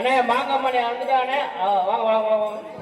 அண்ணே மாங்கம்மணி வந்துட்டானே வாங்க வாங்க வாங்க.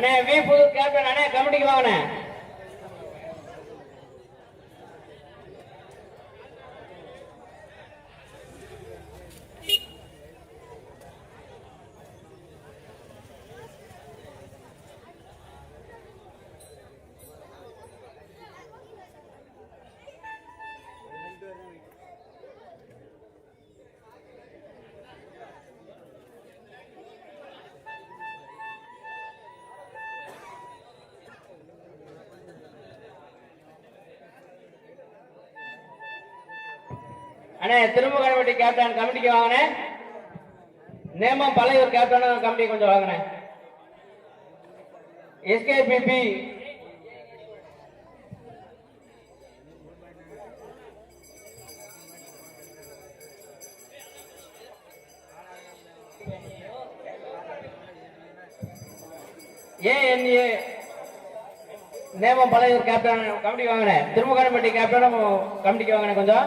அண்ணே வி புது கேப்டன் அண்ணே கமிட்டிக்கு வாங்கினேன் அண்ணே திரும்ப கேப்டன். கமிட்டிக்கு வாங்கினேன் நேமம் பழையூர் கேப்டன் கமிட்டி கொஞ்சம் வாங்கினேன் SKPP ANA Nemam Palaiyur captain கமிட்டிக்கு வாங்கினேன் திரும்ப கமிட்டி கேப்டன் கமிட்டிக்கு வாங்கினேன் கொஞ்சம்.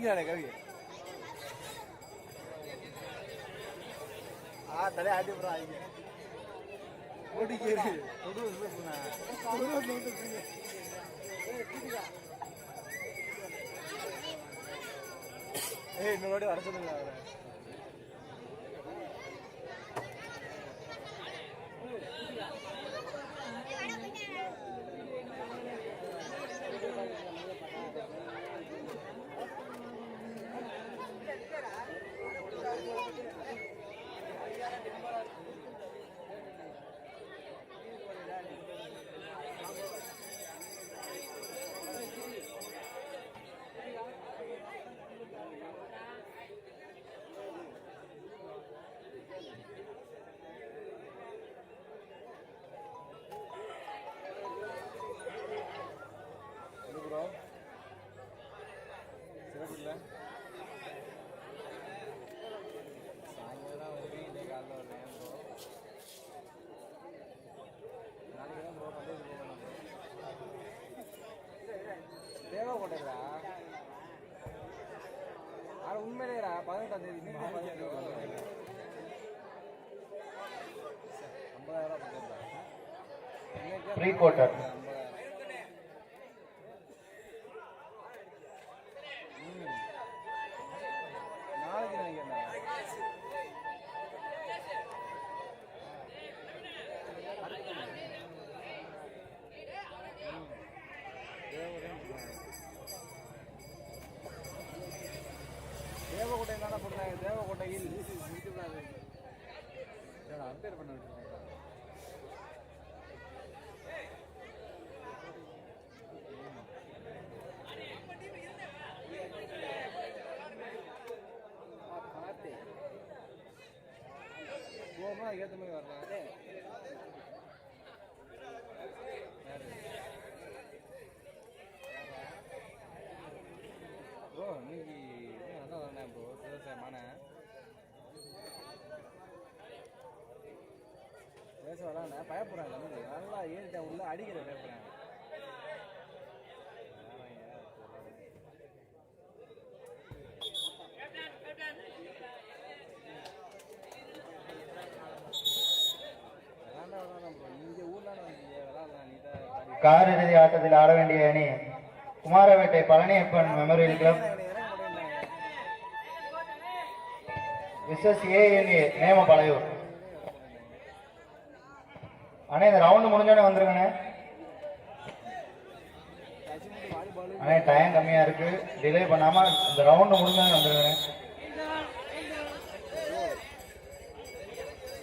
பிடிக்கிறானே கவி. ஆ தலை ஆட்டி விடுறாங்க ஓடிக்கேரு தொடு சொன்னா. ஏய் இன்னொரு வாட்டி வர சொல்லுங்க அவரை. llegar a tener pre quarter Devakottai நினைக்கிறேன் தேவக்கோட்டை தானே போடுறாங்க தேவக்கோட்டையில் அப்டேட் பண்ண அதுக்கு ஏற்ற மாதிரி வரலாம் ப்ரோ இன்னைக்கு அதான் வரேன் ப்ரோ விவசாயமான பேச வராங்க பயப்படுறாங்க. நல்லா ஏறிட்டேன் உள்ள அடிக்கிற பயப்படுறேன் காலிறுதி கார் ஆட்டத்தில் ஆட வேண்டிய அணி Kumaravettai Palaniappan memorial club versus ANA Nemapalaiyur அண்ணே இந்த ரவுண்டு முடிஞ்சோடனே வந்துருங்கண்ணே. அண்ணே டைம் கம்மியா இருக்கு. டிலே பண்ணாம இந்த ரவுண்டு முடிஞ்சோடனே வந்துருங்கண்ணே.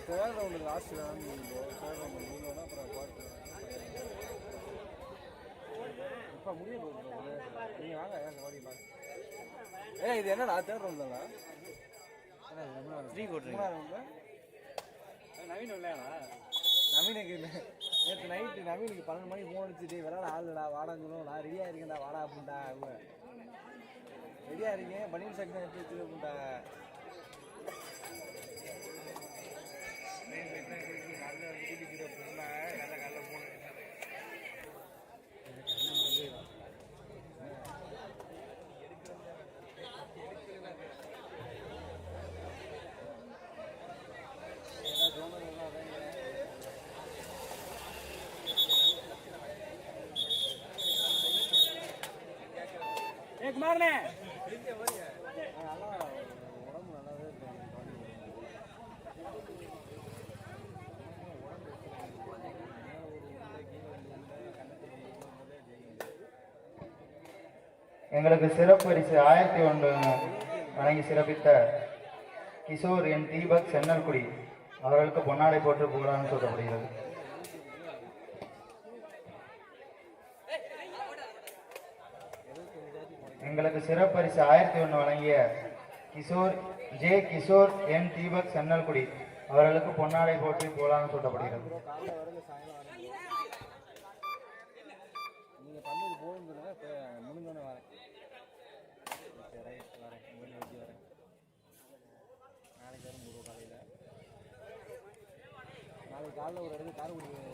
தேர்ட் ரவுண்டு லாஸ்ட் தான் தேர்ட் ரவுண்டு அப்புறம் பார்த்து இப்போ முடிய போகுது. நீங்கள் வாங்க ஏன் ஓடி பாருங்க. ஏ இது என்னடா தேர்ட் ரவுண்ட் தானா? த்ரீ கோட் நவீன் இல்லையாடா? நவீனுக்கு நேற்று நைட்டு நவீனுக்கு பன்னெண்டு மணிக்கு ஃபோன் அடிச்சுட்டு விளாட ஆளுடா சொல்லுவோம். நான் ரெடியாக இருக்கேன்டா வாடா அப்படின்டா அவங்க ரெடியாக இருக்கேன். பன்னீர் செக்ஷன் எடுத்து வச்சு அப்படின்டா. குமாரனே நல்லா குமாரனே. எங்களுக்கு சிறப்பு பரிசு ஆயிரத்தி ஒன்று வழங்கி சிறப்பித்த கிஷோர் என் தீபக் சென்னல்குடி. அவர்களுக்கு பொன்னாடை போட்டு புகழான்னு சொல்லப்படுகிறது எங்களுக்கு சிறப்பரிசு ஆயிரத்தி ஒன்று வழங்கிய கிஷோர் ஜே கிஷோர் என் தீபக் சென்னல்குடி அவர்களுக்கு பொன்னாடை போட்டி போலான்னு சொல்லப்படுகிறது காலைல வரல சாயங்காலம் வரேன். நீங்கள் பண்ணது போதும் சொல்லுங்க இப்போ முடிஞ்சோடனே வரேன் சரி ரைட் வரேன் மொபைல் வச்சு வரேன் நாளைக்கு வரும் ப்ரோ காலையில் நாளைக்கு காலைல ஒரு இடத்துல காரைக்குடி வந்து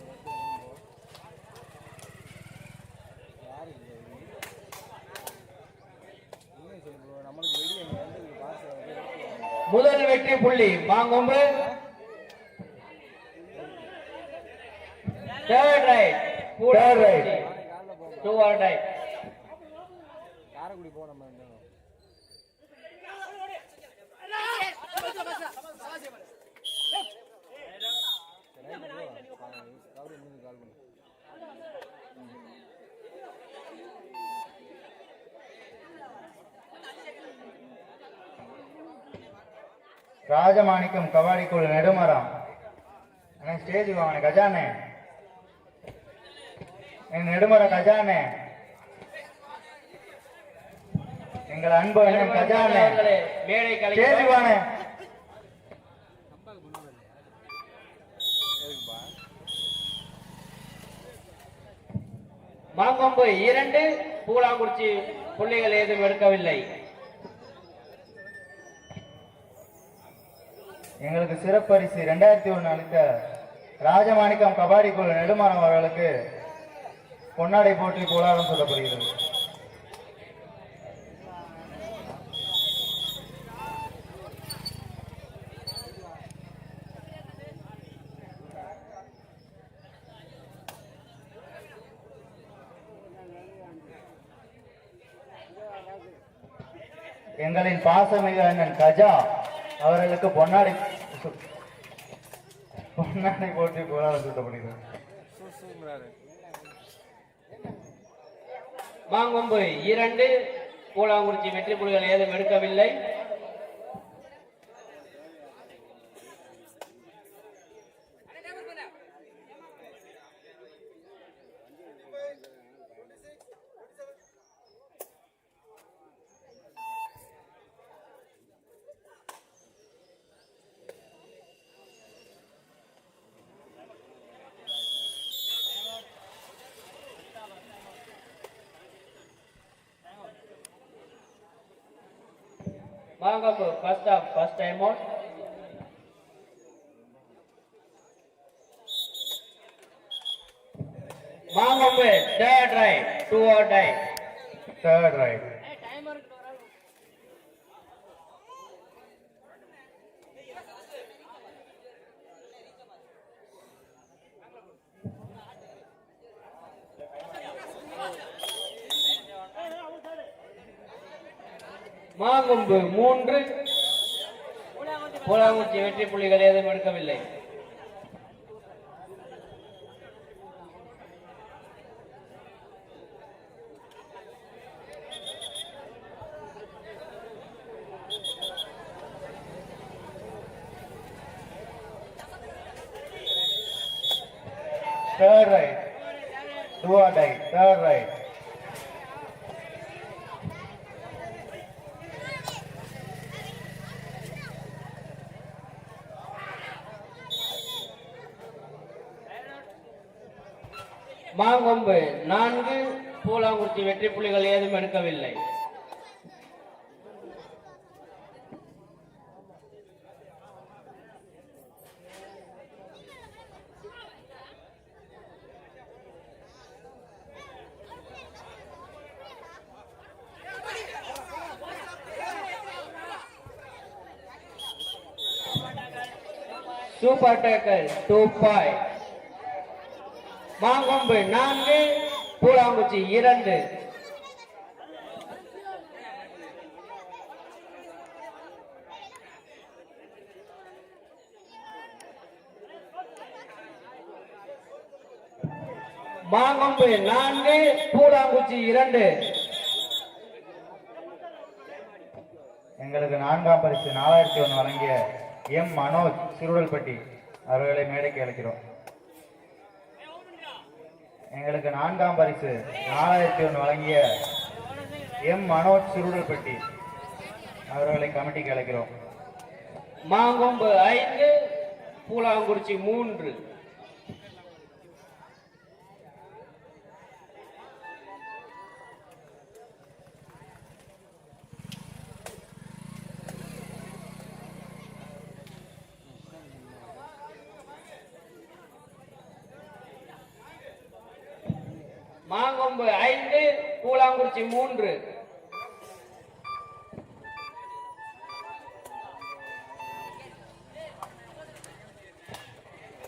யார் இல்லை இல்லை சரி ப்ரோ நம்மளுக்கு வெளியே வந்து காசு வந்து எடுத்து வரணும். முதல் வெற்றி புள்ளி. மாங்கொம்பு தேர்ட் ரைட் காலைல போகணும் do or raid Karaikudi call பண்ணு ராஜமாணிக்கம் கபாடி குழு நெடுமரம். அண்ணே ஸ்டேஜ் வாங்க கஜானே. என் நெடுமரம் கஜானே. எங்கள் அன்பு அண்ணன் கஜானே. அவர்களே மேடை ஸ்டேஜ் கலைஞர் வாங்க. மாங்கொம்பு இரண்டு பூலாங்குறிச்சி புள்ளிகள் ஏதும் எடுக்கவில்லை. எங்களுக்கு சிறப்பரிசு ரெண்டாயிரத்தி ஒன்று அளித்த ராஜமாணிக்கம் கபாடி குழு நெடுமானம் அவர்களுக்கு பொன்னாடை போற்றி கோலாரம் சொல்லப்படுகிறது. எங்களின் பாசமிகு அண்ணன் கஜா அவர்களுக்கு பொன்னாடை பொன்னாடை போட்டு கோலாரம் சொல்லப்படுகிறது சூ சூங்கிறாரு இரண்டு பூலாங்குறிச்சி வெற்றி புலிகள் ஏதும் எடுக்கவில்லை. Mangapur, first up, first time out. Mangapur, third right, two or die. Third right. Mankombu மூன்று. பூலாங்குச்சி வெற்றி புள்ளிகள் ஏதும் எடுக்கவில்லை. பூலாங்குச்சி வெற்றி புள்ளிகள் ஏதும் எடுக்கவில்லை. சூப்பர் டேக்கர் டூ பாய் மாங்கொம்பு நான்கு. பூலாங்குச்சி இரண்டு. மாங்கொம்பு நான்கு பூலாங்குச்சி இரண்டு. எங்களுக்கு நான்காம் பரிசு நாலாயிரத்தி ஒன்று வழங்கிய எம் மனோஜ் சிறுடல்பட்டி அவர்களை மேடைக்கு அழைக்கிறோம். எங்களுக்கு நான்காம் பரிசு நாலாயிரத்தி ஒன்று வழங்கிய எம் மனோஜ் சுருடல்பட்டி அவர்களை கமிட்டிக்கு அழைக்கிறோம். மாங்கொம்பு ஐந்து பூலாங்குறிச்சி மூன்று. பூலாங்குறிச்சி மூன்று.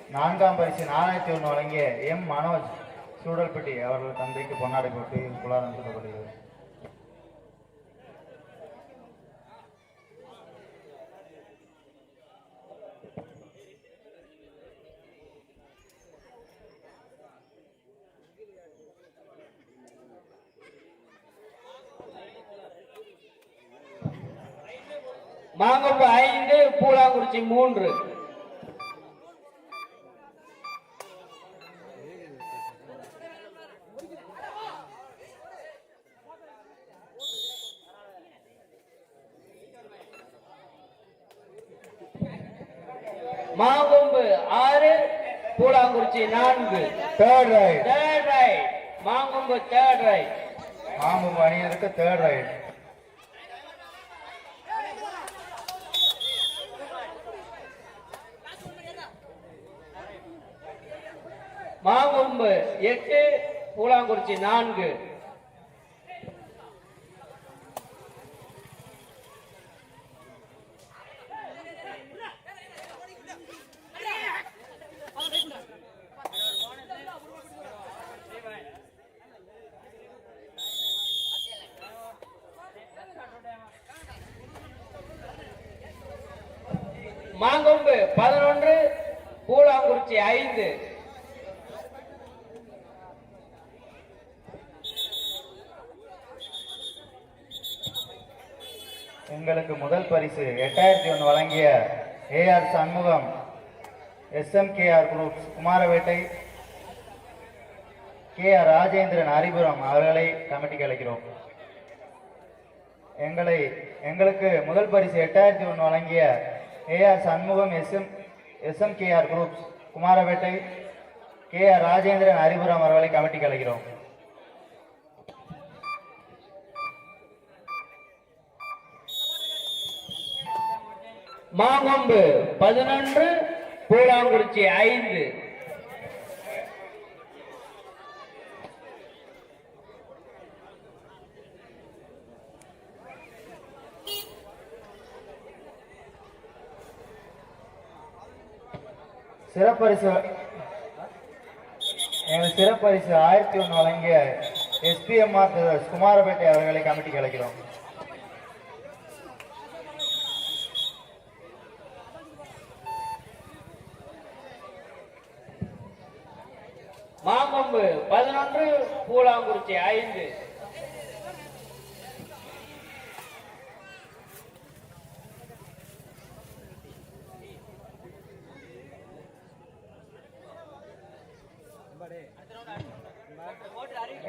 நான்காம் பரிசு நாலாயிரத்தி ஒன்று வழங்கிய எம் மனோஜ் சூடல்பட்டி அவர்கள் தந்தைக்கு பொன்னாடை போட்டு புலாரம் சொல்லப்படுகிறது மாங்கொம்பு ஐந்து பூலாங்குறிச்சி மூன்று. மாங்கொம்பு ஆறு பூலாங்குறிச்சி நான்கு. Third raid third raid Mangombu third raid மாமுக அணியருக்கு தேர்ட் ரைட் மாங்கொம்பு எட்டு பூலாங்குறிச்சி நான்கு. மாங்கொம்பு பதினொன்று பூலாங்குறிச்சி ஐந்து. எங்களுக்கு முதல் பரிசு எட்டாயிரத்தி ஒன்று வழங்கிய AR Shanmugam SMKR groups Kumaravettai K R Rajendran Haripuram அவர்களை கமிட்டிக்கு அழைக்கிறோம். எங்களை எங்களுக்கு முதல் பரிசு எட்டாயிரத்தி ஒன்று வழங்கிய AR Shanmugam SM SMKR groups Kumaravettai K R Rajendran Haripuram அவர்களை கமிட்டிக்கு அழைக்கிறோம். மாகொம்பு பதினொன்று பூலாங்குறிச்சி ஐந்து. சிறப்பரிசு எங்கள் சிறப்பரிசு ஆயிரத்தி ஒன்று வழங்கிய எஸ்பிஎம்ஆர் குமாரபேட்டை அவர்களை கமிட்டிக்கு அழைக்கிறோம் மாங்கொம்பு பதினொன்று பூலாங்குறிச்சி ஐந்து.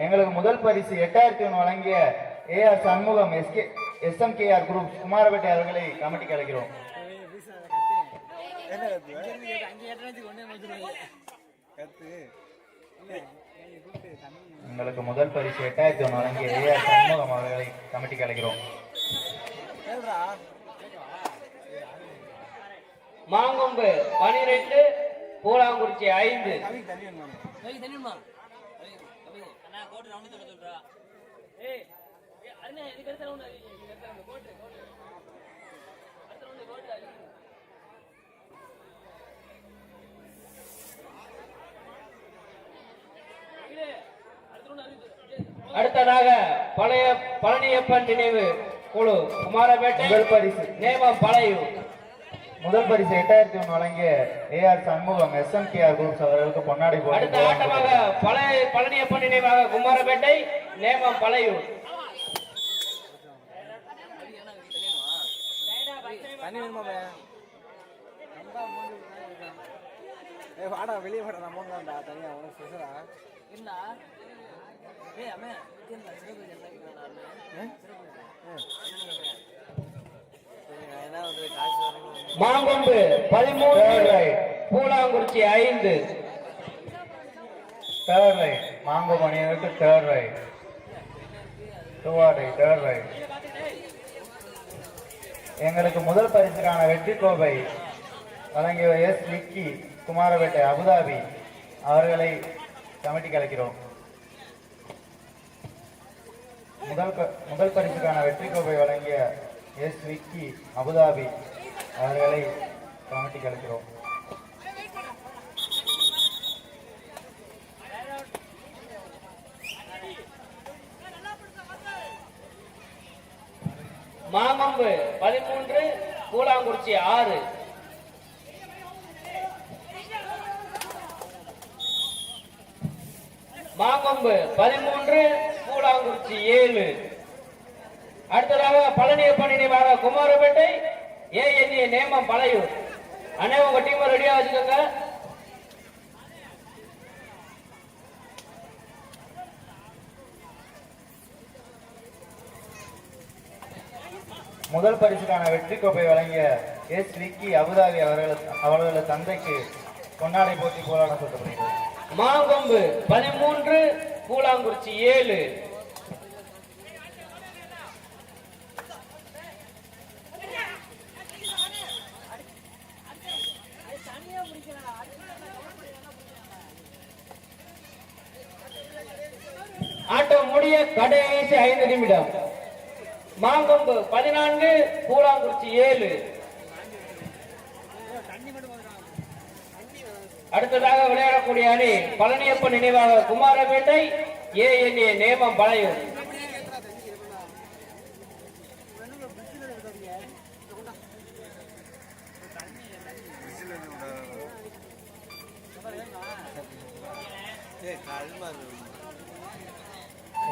எங்களுக்கு முதல் பரிசு எட்டாயிரத்தி ஒன்று வழங்கிய AR Shanmugam SK SMKR group Kumarapettai அவர்களை கமிட்டிக்கு அழைக்கிறோம். என்ன எங்களுக்கு முதல் பரிசு எட்டாயிரத்தி ஒன்று வழங்கிய சண்முகம் அவர்களை கமிட்டிக்கு அழைக்கிறோம் மாங்கொம்பு பனிரெண்டு பூலாங்குறிச்சி ஐந்து வேணுமா அடுத்ததாக பழைய பழனியப்பன் நினைவு குழு குமாரபேட்டை முதல் பரிசு. நேமம் பழையூர். முதல் பரிசு எட்டாயிரத்தி ஒன்று வழங்கிய ஏஆர் சண்முகம் எஸ்எம்கேஆர் குரூப்ஸ் அவர்களுக்கு பொன்னாடி அடுத்த ஆட்டமாக பழைய பழனியப்பன் நினைவாக குமாரபேட்டை நேமம் பழையூர். வெளியே வாடா நான் போனாண்டா தனியா உனக்கு ஸ்பெஷலா மாங்கொம்பு பதிமூன்று பூலாங்குறிச்சி ஐந்து. தேர்ட் ரைட் மாங்கோ மணியனுக்கு தேர்ட் ரைட் டுவாடை தேர்ட் ரைட் எங்களுக்கு முதல் பரிசுக்கான வெற்றி கோப்பை வழங்கிய S Vicky Kumarapettai Abu Dhabi அவர்களை கமிட்டி கலைக்கிறோம். முதல் முதல் பரிசுக்கான வெற்றி கோப்பை வழங்கிய எஸ் விக்கி அபுதாபி அவர்களை கமிட்டி கழிக்கிறோம். மாமம்பு பதிமூன்று பூலாங்குறிச்சி ஆறு. மாங்கொம்பு பதிமூன்று பூலாங்குறிச்சி ஏழு. அடுத்ததாக பழனியப்பன் நினைவாக குமாரப்பேட்டை ஏஎன்ஏ நேமம் பழையூர். அண்ணே உங்க டீம் ரெடியா வச்சுக்கோங்க. முதல் பரிசுக்கான வெற்றி கோப்பை வழங்கிய எஸ் விக்கி அபுதாபி அவர்களுக்கு அவர்களது தந்தைக்கு கொண்டாடை போட்டி போராட சொல்லப்படுகிறது மாங்கொம்பு பதிமூன்று கூழாங்குறிச்சி ஏழு. ஆட்டம் கடைசி ஐந்து நிமிடம். மாங்கொம்பு பதினான்கு பூலாங்குறிச்சி ஏழு. அடுத்ததாக விளையாடக்கூடிய அணி பழனியப்பன் நினைவாக குமாரபேட்டை ஏ என் ஏ நேமம் பழையும்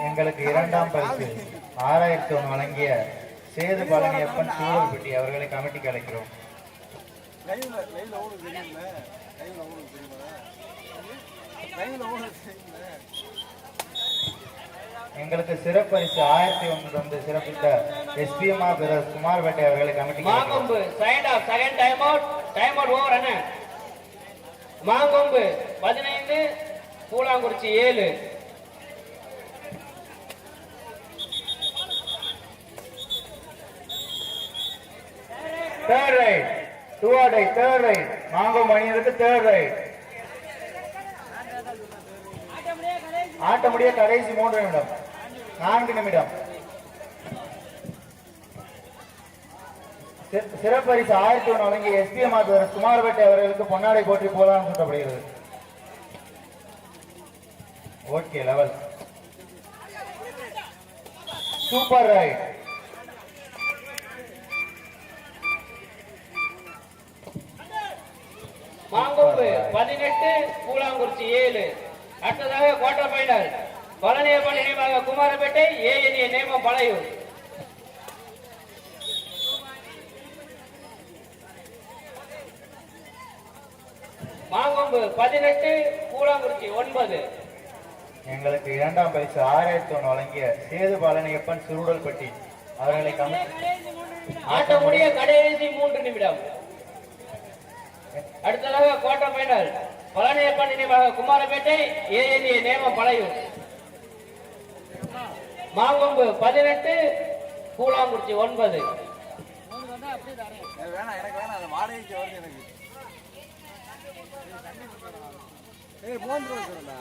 எங்களுக்கு இரண்டாம் பரிசு. ஆறாயிரத்தி ஒன்று வழங்கிய சேது பழனியப்பன் சூழல்பட்டி அவர்களை கமிட்டிக்கு அழைக்கிறோம் எங்களுக்கு சிறப்பரிசு ஆயிரத்தி ஒன்று வந்து சிறப்பித்த எஸ்பிஎம்ஆர் பிரதர்ஸ் குமாரபேட்டை அவர்களை அழைக்கிறோம் மாங்கொம்பு சைண்ட் of second time out time out over அண்ணா மாங்கொம்பு பதினைந்து பூலாங்குறிச்சி ஏழு. தேர்ட் ரைட் டூ தேர்ட் ரைட் மாங்கம் அணியினருக்கு தேர்ட் ரைட் ஆட்ட முடிய கடைசி மூன்று நிமிடம். நான்கு நிமிடம். சிறப்பரிசு ஆயிரத்தி ஒன்று வழங்கிய எஸ்பிஎம் ஆதவர் குமாரபேட்டை அவர்களுக்கு பொன்னாடை போற்றி போலாம் சொல்லப்படுகிறது okay level super right Mangombu பதினெட்டு பூலாங்குறிச்சி ஏழு. அடுத்ததாக குவார்டர் ஃபைனல் பழனியப்பன் நினைவாக குமாரப்பேட்டை ஏஎன்ஏ நேமம் பழையூர். மாங்கொம்பு பதினெட்டு பூலாங்குறிச்சி ஒன்பது. எங்களுக்கு இரண்டாம் பரிசு ஆயிரத்தி ஒன்று வழங்கிய சேது பழனியப்பன் சுருடல்பட்டி அவர்களை ஆட்ட முடிய கடைசி மூன்று நிமிடம். அடுத்ததாக குவார்டர் பைனல் பழனியப்பன் நினைவாக குமாரப்பேட்டை ஏஎன்ஏ நேமம் பழையூர். மாங்கொம்பு பதினெட்டு கூழாங்குறிச்சி ஒன்பது. வேணாம் எனக்கு வேணாம் அந்த வாடகைக்கு வருது எனக்கு. ஏய் மூன்று சொல்லுடா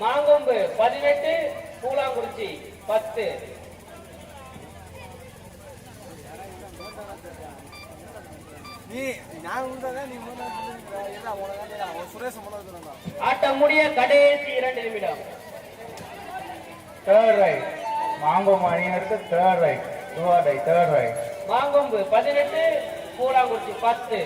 மாங்கொம்பு பதினெட்டு பூலாங்குறிச்சி பத்து நீ நான் உண்டதா நீ மூணு ஏதா உனக்கு அவன் சுரேஷ் மூணு சொன்னா ஆட்டம் முடிய கடைசி இரண்டு நிமிடம். தேர்ட் ரைட் மாங்கம் அணியினருக்கு third raid do or die third raid Mangombu பதினெட்டு பூலாங்குறிச்சி பத்து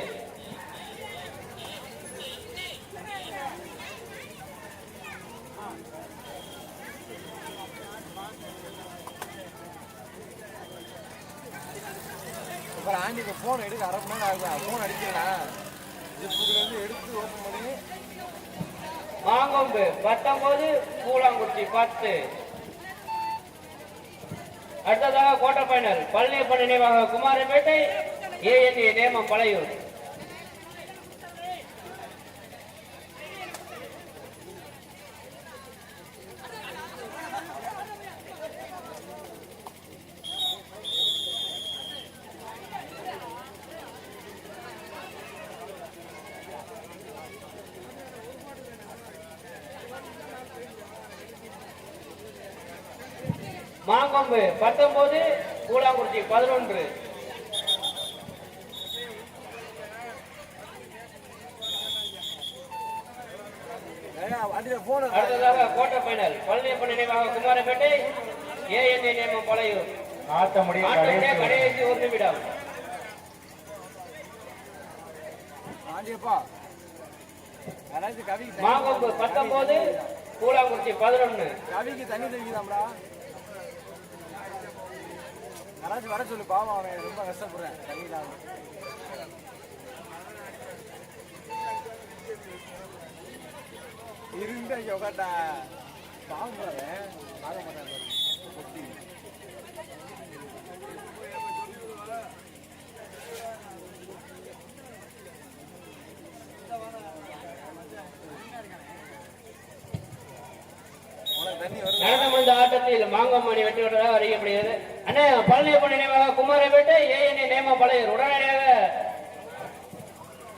அப்புறம் ஆண்டிக்கு ஃபோன் எடுக்க அரை மணி நேரம் ஆகுது. ஃபோன் அடிக்கிறேன் இருந்து எடுத்து ஓப்பன் பண்ணி மாங்கொம்பு பத்தொம்போது கூழாங்குச்சி பத்து. அடுத்ததாக குவார்டர் ஃபைனல் பழனியப்பன் நினைவாக குமாரப்பேட்டை ஏஎன்ஏ நேமம் பழையூர். மாங்கொம்பு பத்தொன்பது பூலாங்குறிச்சி பதினொன்று. அடுத்ததாக குவார்டர் ஃபைனல் பழனியப்பன் நினைவாக குமாரப்பேட்டை ஏஎன்ஏ நேமம் பழையூர். கடைசி ஒரு நிமிடம். மாங்கொம்பு பத்தொன்பது பூலாங்குறிச்சி பதினொன்று. கவிக்கு தண்ணி தெளிக்குதாம்டா யாராச்சும் வர சொல்லு பாவம் அவன் ரொம்ப கஷ்டப்படுறேன். தண்ணி இல்லாம யோகாட்டா பாவம் போறேன் பார்க்க மாட்டேன் பாரு. ஒட்டி. உனக்கு தண்ணி வருது நடந்து முடிந்த ஆட்டத்தில் மாங்கம்மணி வெற்றி பெற்றதாக அறியப்படுகிறது. அண்ணே பழனியப்பன் நினைவாக குமாரப்பேட்டை ஏஎன்ஏ நேமா பழையூர். உடனடியாக